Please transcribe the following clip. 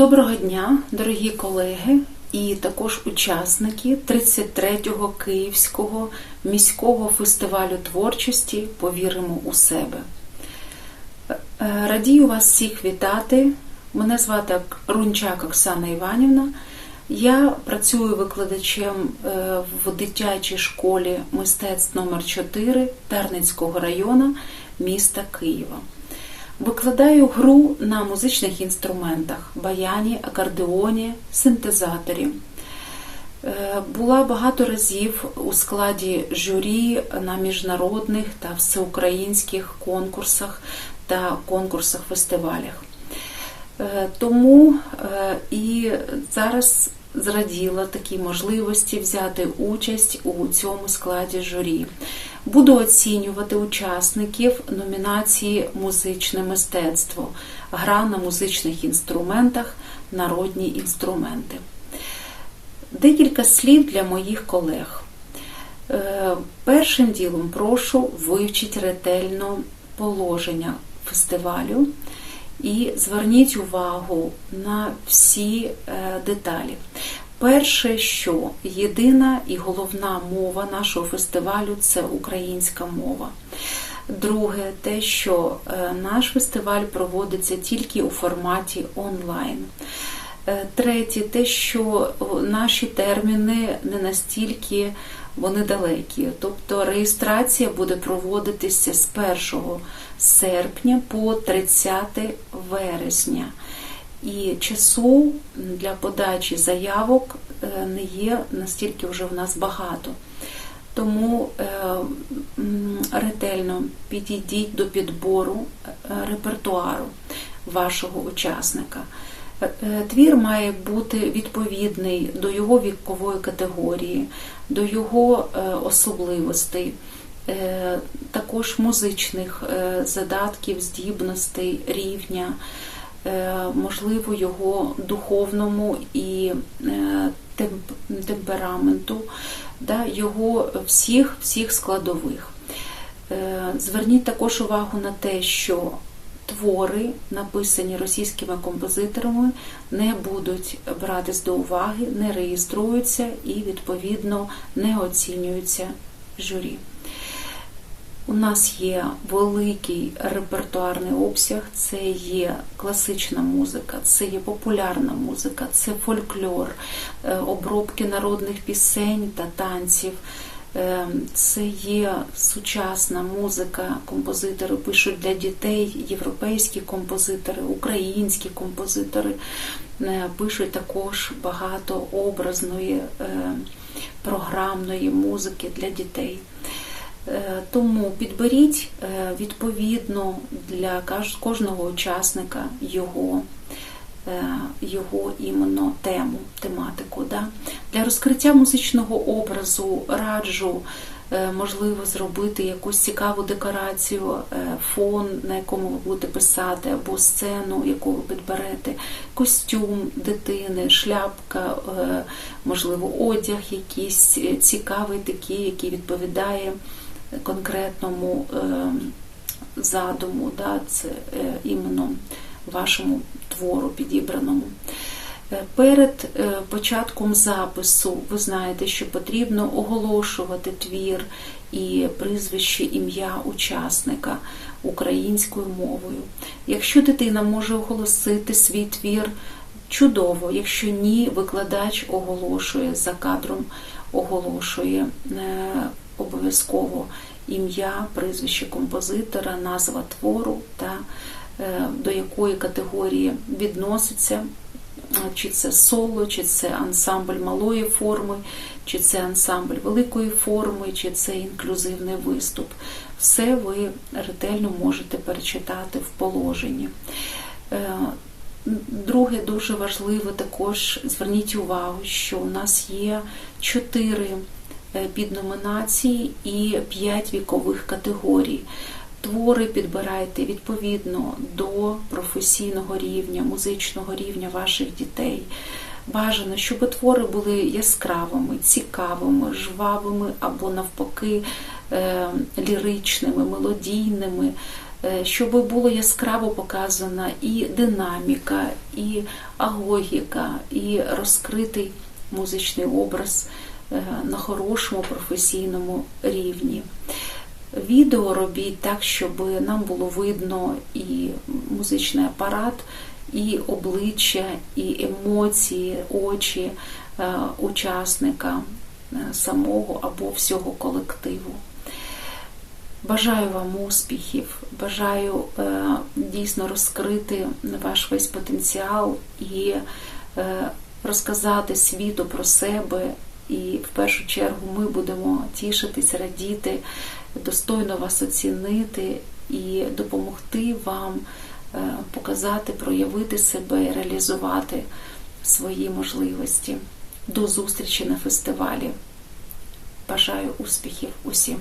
Доброго дня, дорогі колеги і також учасники 33-го Київського міського фестивалю творчості Повіримо у себе. Е, Радію вас всіх вітати. Мене звати Рунчак Оксана Іванівна. Я працюю викладачем е, в дитячій школі мистецтв номер 4 Дарницького району міста Києва. Викладаю гру на музичних інструментах баяні, акордеоні, синтезаторі. Е, Була багато разів у складі журі на міжнародних та всеукраїнських конкурсах та конкурсах фестивалях. Е, Тому е, і зараз зраділа такій можливості взяти участь у цьому складі журі. Буду оцінювати учасників номінації Музичне мистецтво, гра на музичних інструментах, народні інструменти. Декілька слів для моїх колег. Е, Першим ділом прошу вивчити ретельно положення фестивалю і зверніть увагу на всі е, деталі. Перше, що єдина і головна мова нашого фестивалю це українська мова. Друге, те, що е, наш фестиваль проводиться тільки у форматі онлайн. Е, Третє, те, що наші терміни не настільки вони далекі. Тобто реєстрація буде проводитися з 1 серпня по 30 вересня. І часу для подачі заявок не є настільки вже в нас багато. Тому ретельно підійдіть до підбору репертуару вашого учасника. Твір має бути відповідний до його вікової категорії, до його особливостей, також музичних задатків, здібностей, рівня, можливо, його духовному і темпераменту, його всіх, всіх складових. Зверніть також увагу на те, що твори, написані російськими композиторами, не будуть братись до уваги, не реєструються і, відповідно, не оцінюються журі. У нас є великий репертуарний обсяг, це є класична музика, це є популярна музика, це фольклор, обробки народних пісень та танців. Це є сучасна музика, композитори пишуть для дітей, європейські композитори, українські композитори пишуть також багато образної програмної музики для дітей. Тому підберіть відповідно для кожного учасника його його іменно тему, тематику. Да? Для розкриття музичного образу раджу, можливо, зробити якусь цікаву декорацію, фон, на якому ви будете писати, або сцену, яку ви підберете, костюм дитини, шляпка, можливо, одяг якийсь цікавий такий, який відповідає конкретному задуму, да? це іменно вашому твору підібраному. Перед початком запису ви знаєте, що потрібно оголошувати твір і прізвище ім'я учасника українською мовою. Якщо дитина може оголосити свій твір, чудово, якщо ні, викладач оголошує за кадром, оголошує обов'язково ім'я, прізвище композитора, назва твору та до якої категорії відноситься, чи це соло, чи це ансамбль малої форми, чи це ансамбль великої форми, чи це інклюзивний виступ. Все ви ретельно можете перечитати в положенні. Друге, дуже важливо також зверніть увагу, що у нас є чотири підномінації і п'ять вікових категорій. Твори підбирайте відповідно до професійного рівня, музичного рівня ваших дітей. Бажано, щоб твори були яскравими, цікавими, жвавими або, навпаки, ліричними, мелодійними. е, щоб було яскраво показана і динаміка, і агогіка, і розкритий музичний образ е, на хорошому професійному рівні. Відео робіть так, щоб нам було видно і музичний апарат, і обличчя, і емоції, очі е, учасника е, самого або всього колективу. Бажаю вам успіхів, бажаю е, дійсно розкрити ваш весь потенціал і е, розказати світу про себе. І в першу чергу ми будемо тішитись, радіти, достойно вас оцінити і допомогти вам е, показати, проявити себе, реалізувати свої можливості. До зустрічі на фестивалі. Бажаю успіхів усім!